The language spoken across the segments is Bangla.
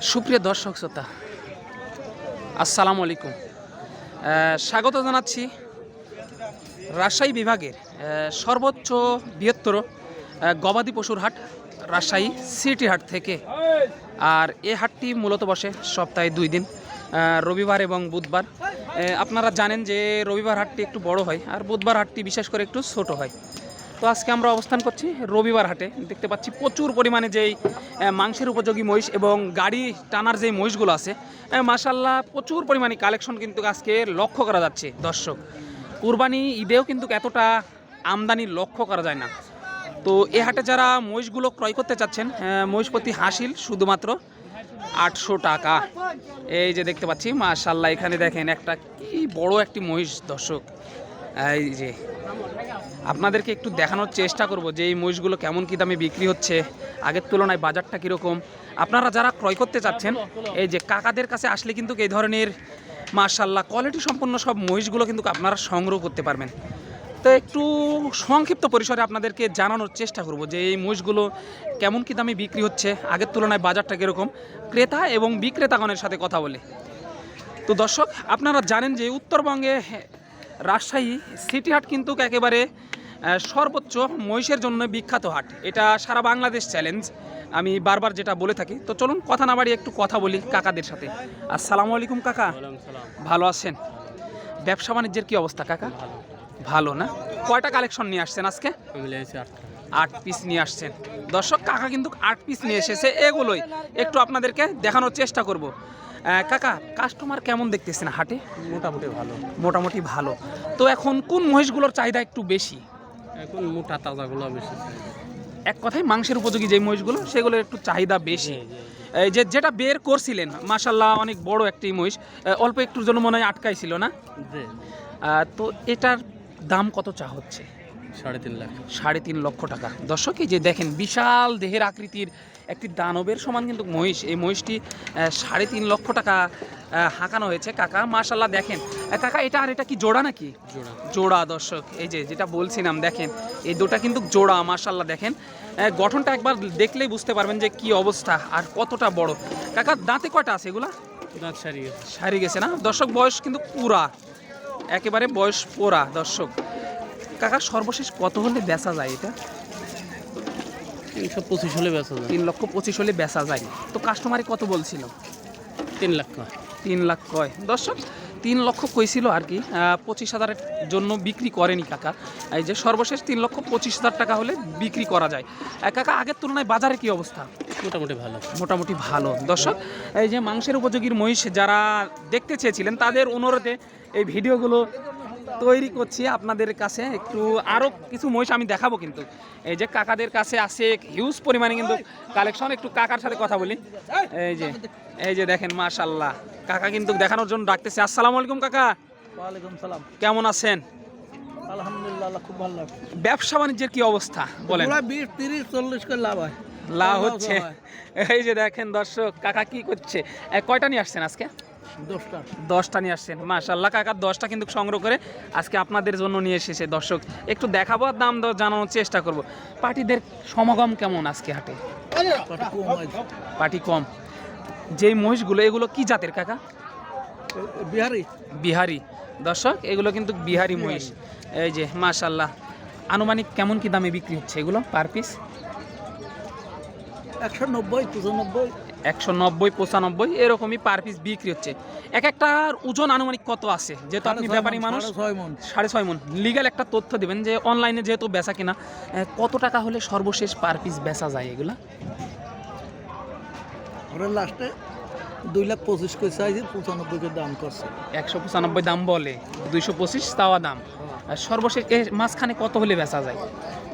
সুপ্রিয় দর্শক শ্রোতা, আসসালামু আলাইকুম। স্বাগত জানাচ্ছি রাজশাহী বিভাগের সর্বোচ্চ বৃহত্তর গবাদি পশুর হাট রাজশাহী সিটি হাট থেকে। আর এ হাটটি মূলত বসে সপ্তাহে দুই দিন রবিবার এবং বুধবার। আপনারা জানেন যে রবিবার হাটটি একটু বড় হয়, আর বুধবার হাটটি বিশেষ করে একটু ছোট হয়। তো আজকে আমরা অবস্থান করছি রবিবার হাটে। দেখতে পাচ্ছি প্রচুর পরিমাণে যেই মাংসের উপযোগী মহিষ এবং গাড়ি টানার যেই মহিষগুলো আছে আহ, মাশাল্লাহ প্রচুর পরিমাণে কালেকশন কিন্তু আজকে লক্ষ্য করা যাচ্ছে দর্শক। কুরবানি ঈদেও কিন্তু এতটা আমদানি লক্ষ্য করা যায় না। তো এ হাটে যারা মহিষগুলো ক্রয় করতে চাচ্ছেন মহিষপতি হাসিল শুধুমাত্র আটশো টাকা। এই যে দেখতে পাচ্ছি মাশাল্লাহ এখানে দেখেন একটা কি বড় একটি মহিষ দর্শক। এই যে, আপনাদেরকে একটু দেখানোর চেষ্টা করব যে এই মহিষগুলো কেমন কী দামে বিক্রি হচ্ছে, আগের তুলনায় বাজারটা কীরকম। আপনারা যারা ক্রয় করতে চাচ্ছেন এই যে কাকাদের কাছে আসলে কিন্তু এই ধরনের মার্শাল্লাহ কোয়ালিটি সম্পন্ন সব মহিষগুলো কিন্তু আপনারা সংগ্রহ করতে পারবেন। তো একটু সংক্ষিপ্ত পরিসরে আপনাদেরকে জানানোর চেষ্টা করব যে এই মহিষগুলো কেমন কী দামে বিক্রি হচ্ছে, আগের তুলনায় বাজারটা কীরকম। ক্রেতা এবং বিক্রেতাগণের সাথে কথা বলে। তো দর্শক, আপনারা জানেন যে উত্তরবঙ্গে রাজশাহী সিটি হাট কিন্তু একেবারে সর্বোচ্চ মহিষের জন্য বিখ্যাত হাট। এটা সারা বাংলাদেশ চ্যালেঞ্জ আমি বারবার যেটা বলে থাকি। তো চলুন কথা না বাড়িয়ে একটু কথা বলি কাকাদের সাথে। আসসালামু আলাইকুম কাকা। ভালো আছেন? ব্যবসা বাণিজ্যের কি অবস্থা কাকা? ভালো। না? কয়টা কালেকশন নিয়ে আসছেন আজকে? আট পিস নিয়ে আসছেন। দর্শক কাকা কিন্তু আট পিস নিয়ে এসেছে এগুলোই। একটু আপনাদেরকে দেখানোর চেষ্টা করব। কাকা কাস্টমার কেমন দেখতেছেন হাটে? মোটামুটি ভালো। মোটামুটি ভালো। তো এখন কোন মহিষগুলোর চাহিদা একটু বেশি? এখন মোটা তাজাগুলো বেশি এক কথায় মাংসের উপযোগী যে মহিষগুলো সেগুলোর একটু চাহিদা বেশি। যে যেটা বের করছিলেন মাসাল্লাহ অনেক বড় একটি মহিষ অল্প একটুর জন্য মনে হয় আটকাইছিল না? তো এটার দাম কত চা হচ্ছে? সাড়ে তিন লাখ। সাড়ে তিন লক্ষ টাকা। দর্শক এই যে দেখেন বিশাল দেহের আকৃতির একটি দানবের সমান কিন্তু মহিষ। এই মহিষটি সাড়ে তিন লক্ষ টাকা হাঁকানো হয়েছে। কাকা মাশাল্লাহ দেখেন। কাকা এটা আর এটা কি জোড়া নাকি? জোড়া। জোড়া দর্শক এই যে যেটা বলছিলাম দেখেন এই দুটা কিন্তু জোড়া মাশাল্লাহ দেখেন। গঠনটা একবার দেখলেই বুঝতে পারবেন যে কি অবস্থা আর কতটা বড়। কাকা দাঁতে কয়টা আছে এগুলা? দাঁত সারিয়ে সারি গেছে না? দর্শক বয়স কিন্তু পুরা। একেবারে বয়স পোড়া দর্শক। কাকা সর্বশেষ কত হলে বেচা যায় এটা? তিনশো পঁচিশ হলে বেচা যায়। তিন লক্ষ পঁচিশ হলে বেচা যায়। তো কাস্টমারে কত বলছিল? তিন লাখ তিন লাখ কয়। দর্শক তিন লক্ষ কইছিল আর কি। পঁচিশ হাজারের জন্য বিক্রি করেনি কাকা। এই যে সর্বশেষ তিন লক্ষ পঁচিশ হাজার টাকা হলে বিক্রি করা যায়। কাকা আগের তুলনায় বাজারে কি অবস্থা? মোটামুটি ভালো। মোটামুটি ভালো। দর্শক এই যে মাংসের উপযোগীর মহিষ যারা দেখতে চেয়েছিলেন তাদের অনুরোধে এই ভিডিওগুলো তৈরি করছি আপনাদের কাছে। একটু আরও কিছু মহিষ আমি দেখাবো কিন্তু। এই যে কাকাদের কাছে আছে হিউজ পরিমাণে কিন্তু কালেকশন একটু কাকার সাথে কথা বলি। এই যে এই যে দেখেন মাশাল্লাহ কাকা কিন্তু দেখানোর জন্য ডাকতেছে। আসসালামু আলাইকুম কাকা। ওয়ালাইকুম সালাম। কেমন আছেন? আলহামদুলিল্লাহ খুব ভালো ব্যবসা বাণিজ্যের কি অবস্থা? বলেন। বিশ তিরিশ চল্লিশ করে লাভ হয়। লাভ হচ্ছে। এই যে দেখেন দর্শক কাকা কি করছে? কয়টা নিয়ে আসছেন আজকে? দশটা নিয়ে আসছেন। মাশাল্লাহ কাকা দশটা কিন্তু সংগ্রহ করে আজকে আপনাদের জন্য নিয়ে এসেছে। দর্শক একটু দেখাবো আর দাম দর জানানোর চেষ্টা করব। পার্টিদের সমাগম কেমন আজকে হাটে? পার্টি কম যেই মহিষগুলো এগুলো কি জাতের কাকা? বিহারি। বিহারি। দর্শক এগুলো কিন্তু বিহারি মহিষ। এই যে মাশাল্লাহ আনুমানিক কেমন কি দামে বিক্রি হচ্ছে এগুলো পার পিস? একশো নব্বই পঁচানব্বই একশো নব্বই পঁচানব্বই এরকমই পার পিস বিক্রি হচ্ছে। এক একটার ওজন আনুমানিক কত আছে? যেহেতু আপনি ব্যাপারী মানুষ ছয় মন। সাড়ে ছয় মন। লিগাল একটা তথ্য দেবেন যে অনলাইনে যেহেতু বেচা কিনা কত টাকা হলে সর্বশেষ পার পিস বেচা যায় এগুলা? লাস্টে দুই লাখ পঁচিশ করে চাইছে পঁচানব্বই করে দাম করছে। একশো পঁচানব্বই দাম বলে দুইশো পঁচিশ তাওয়া দাম। আর সর্বশেষ মাঝখানে কত হলে বেচা যায়?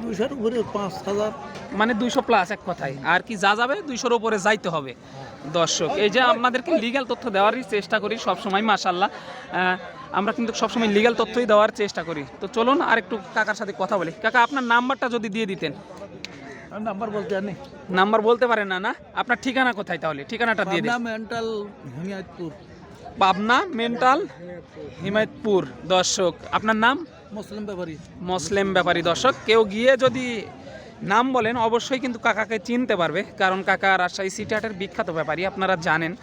দুইশোর উপরে পাঁচ হাজার। মানে দুইশো প্লাস এক কথায়। আর কি যা যাবে দুইশোর উপরে যাইতে হবে। দর্শক এই যে আপনাদেরকে লিগ্যাল তথ্য দেওয়ারই চেষ্টা করি সবসময় মাশাল্লাহ আহ, আমরা কিন্তু সবসময় লিগ্যাল তথ্যই দেওয়ার চেষ্টা করি। তো চলুন আর একটু কাকার সাথে কথা বলি। কাকা আপনার নাম্বারটা যদি দিয়ে দিতেন। নাম্বার বলতে জানি। নাম্বার বলতে পারেন না না? আপনার ঠিকানা কোথায় তাহলে? ঠিকানাটা দিয়ে দিন। মেন্টাল হিমায়তপুর। পাবনা মেন্টাল হিমায়তপুর দর্শক। আপনার নাম? মুসলিম ব্যাপারী। মুসলিম ব্যাপারী দর্শক। কেউ গিয়ে যদি নাম বলেন অবশ্যই কিন্তু কাকাকে চিনতে পারবে কারণ কাকা রাজশাহী সিটি হাটের বিখ্যাত ব্যাপারী আপনারা জানেন।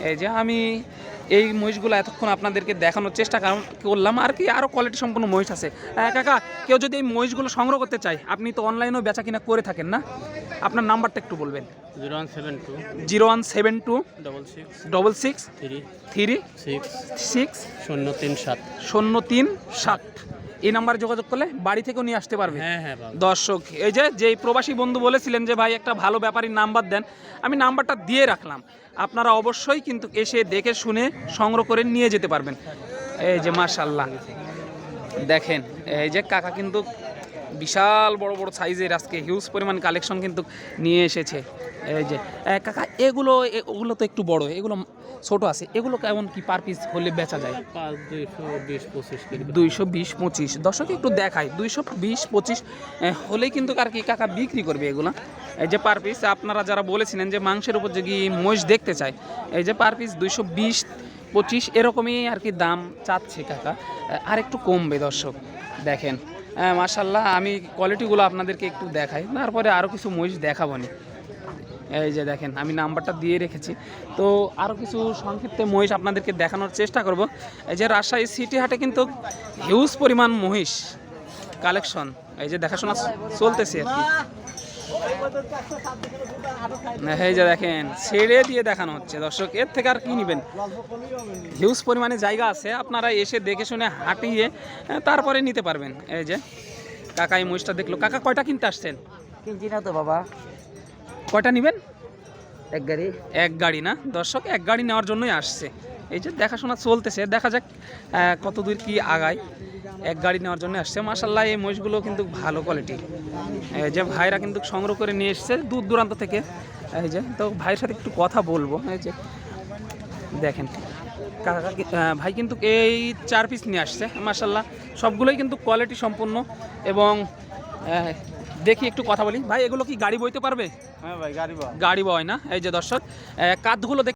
এই যে আমি এই মহিষগুলো এতক্ষণ আপনাদেরকে দেখানোর চেষ্টা কারণ- করলাম আর কি আরও কোয়ালিটি সম্পন্ন মহিষ আছে। কাকা কেউ যদি এই মহিষগুলো সংগ্রহ করতে চায় আপনি তো অনলাইনেও বেচা কিনা করে থাকেন না? আপনার নাম্বারটা একটু বলবেন। Zero one seven two zero one seven two double six double six three three six six শূন্য তিন সাত শূন্য তিন সাত। এই নাম্বারে যোগাযোগ করলে বাড়ি থেকেও নিয়ে আসতে পারবে। হ্যাঁ হ্যাঁ দর্শক এই যে যেই প্রবাসী বন্ধু বলেছিলেন যে ভাই একটা ভালো ব্যাপারীর নাম্বার দেন। আমি নাম্বারটা দিয়ে রাখলাম। আপনারা অবশ্যই কিন্তু এসে দেখে শুনে সংগ্রহ করে নিয়ে যেতে পারবেন। এই যে মার্শাল্লাহ দেখেন এই যে কাকা কিন্তু বিশাল বড় বড় সাইজের আজকে হিউজ পরিমাণ কালেকশন কিন্তু নিয়ে এসেছে। এই যে কাকা এগুলো ওগুলো তো একটু বড় এগুলো ছোট আছে এগুলো কেমন কি পার পিস হলে বেচা যায়? দুইশো বিশ পঁচিশ দর্শক একটু দেখায় দুইশো বিশ পঁচিশ হলেই কিন্তু আর কি কাকা বিক্রি করবে এগুলো? এই যে পার পিস আপনারা যারা বলেছিলেন যে মাংসের উপর যে কি মহিষ দেখতে চায় এই যে পার পিস দুইশো বিশ পঁচিশ এরকমই আর কি দাম চাচ্ছে কাকা। আর একটু কমবে দর্শক দেখেন। মাসাল্লাহ আমি কোয়ালিটিগুলো আপনাদেরকে একটু দেখাই। তারপরে আরও কিছু মহিষ দেখাবো নি। এই যে দেখেন, আমি নাম্বারটা দিয়ে রেখেছি। তো আরও কিছু সংক্ষিপ্ত মহিষ আপনাদেরকে দেখানোর চেষ্টা করব। এই যে রাজশাহী সিটি হাটে কিন্তু হিউজ পরিমাণ মহিষ কালেকশন এই যে দেখাশোনা চলতেছে আর কি। এই যে দেখেন ছেড়ে দিয়ে দেখানো হচ্ছে। দর্শক এর থেকে আর কি নেবেন? হিউজ পরিমাণে জায়গা আছে আপনারা এসে দেখে শুনে হাঁটিয়ে আহ, তারপরে নিতে পারবেন। এই যে কাকা এই মহিষটা দেখল। কাকা কয়টা কিনতে আসছেন? কিনছি না তো বাবা। কয়টা নেবেন? এক গাড়ি। এক গাড়ি না? দর্শক এক গাড়ি নেওয়ার জন্যই আসছে। এই যে দেখাশোনা চলতেছে দেখা যাক কতদূর কি আগায়। এক গাড়ি নেওয়ার জন্য আসছে। মাসাল্লাহ এই মহিষগুলো কিন্তু ভালো কোয়ালিটি এই যে ভাইরা কিন্তু সংগ্রহ করে নিয়ে এসছে দূর দূরান্ত থেকে। এই যে তো ভাইয়ের সাথে একটু কথা বলব। এই যে দেখেন কাকা ভাই কিন্তু এই চার পিস নিয়ে আসছে মাসাল্লাহ সবগুলোই কিন্তু কোয়ালিটি সম্পন্ন এবং দেখি একটু কথা বলি। ভাই এগুলো কি গাড়ি বইতে পারবে? হ্যাঁ ভাই গাড়ি গাড়ি বয় না? এই যে দর্শক কাঁধগুলো দেখ